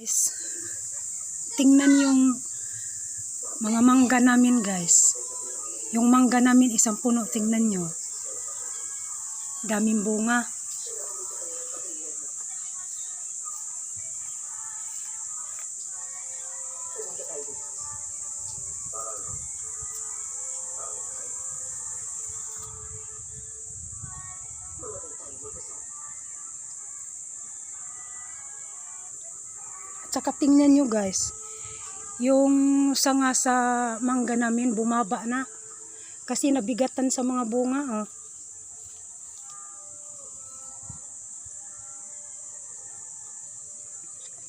Guys, tingnan yung mga mangga namin guys. Yung mangga namin isang puno, tingnan nyo. Daming bunga. At saka tingnan nyo guys, yung sanga sa mangga namin bumaba na. Kasi nabigatan sa mga bunga. Oh.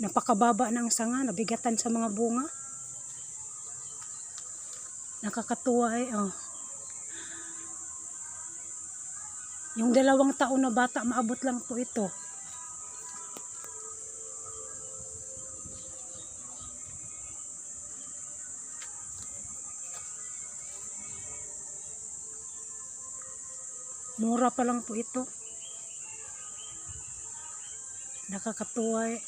Napakababa ng sanga, nabigatan sa mga bunga. Nakakatuwa eh. Oh. Yung dalawang taon na bata, maabot lang po ito. Mura pa lang po ito. Nakakatuwa eh.